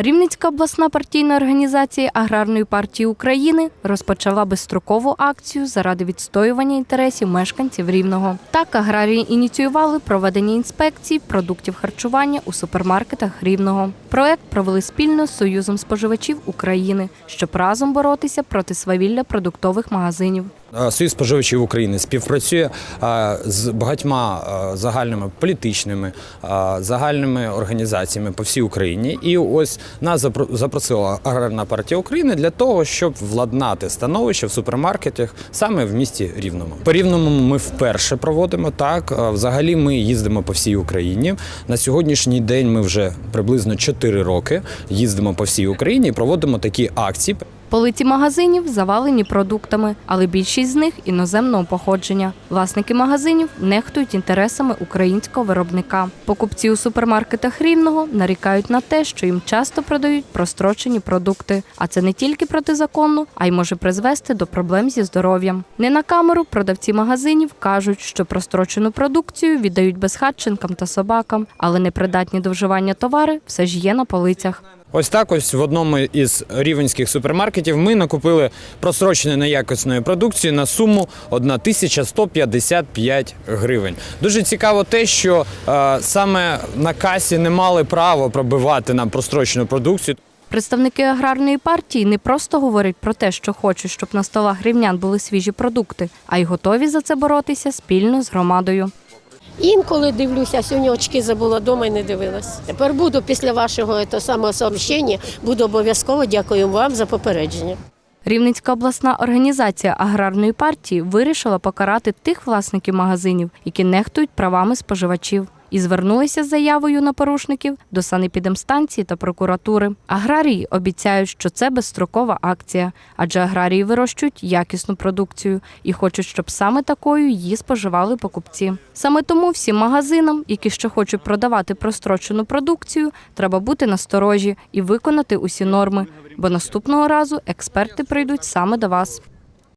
Рівненська обласна партійна організація Аграрної партії України розпочала безстрокову акцію заради відстоювання інтересів мешканців Рівного. Так аграрії ініціювали проведення інспекцій продуктів харчування у супермаркетах Рівного. Проект провели спільно з Союзом споживачів України, щоб разом боротися проти свавілля продуктових магазинів. Е, Союз споживачів України співпрацює е, з багатьма е, загальними політичними загальними організаціями по всій Україні. І ось нас запро- запросила Аграрна партія України для того, щоб владнати становище в супермаркетах саме в місті Рівному. По Рівному ми вперше проводимо так. Взагалі ми їздимо по всій Україні. На сьогоднішній день ми вже приблизно 4 роки їздимо по всій Україні і проводимо такі акції. Полиці магазинів завалені продуктами, але більшість з них іноземного походження. Власники магазинів нехтують інтересами українського виробника. Покупці у супермаркетах рівного нарікають на те, що їм часто продають прострочені продукти. А це не тільки протизаконно, а й може призвести до проблем зі здоров'ям. Не на камеру продавці магазинів кажуть, що прострочену продукцію віддають безхатченкам та собакам, але непридатні до вживання товари все ж є на полицях. Ось так ось в одному із рівенських супермаркетів ми накупили просроченої неякісної продукції на суму 1155 гривень. Дуже цікаво те, що е, саме на касі не мали права пробивати нам прострочену продукцію. Представники аграрної партії не просто говорять про те, що хочуть, щоб на столах рівнян були свіжі продукти, а й готові за це боротися спільно з громадою. Інколи дивлюся, сьогодні очки забула вдома і не дивилась. Тепер буду після вашого того самого сообщення, буду обов'язково дякую вам за попередження. Рівненська обласна організація аграрної партії вирішила покарати тих власників магазинів, які нехтують правами споживачів. І звернулися з заявою на порушників до санепідемстанції та прокуратури. Аграрії обіцяють, що це безстрокова акція, адже аграрії вирощують якісну продукцію і хочуть, щоб саме такою її споживали покупці. Саме тому всім магазинам, які ще хочуть продавати прострочену продукцію, треба бути насторожі і виконати усі норми, бо наступного разу експерти прийдуть саме до вас.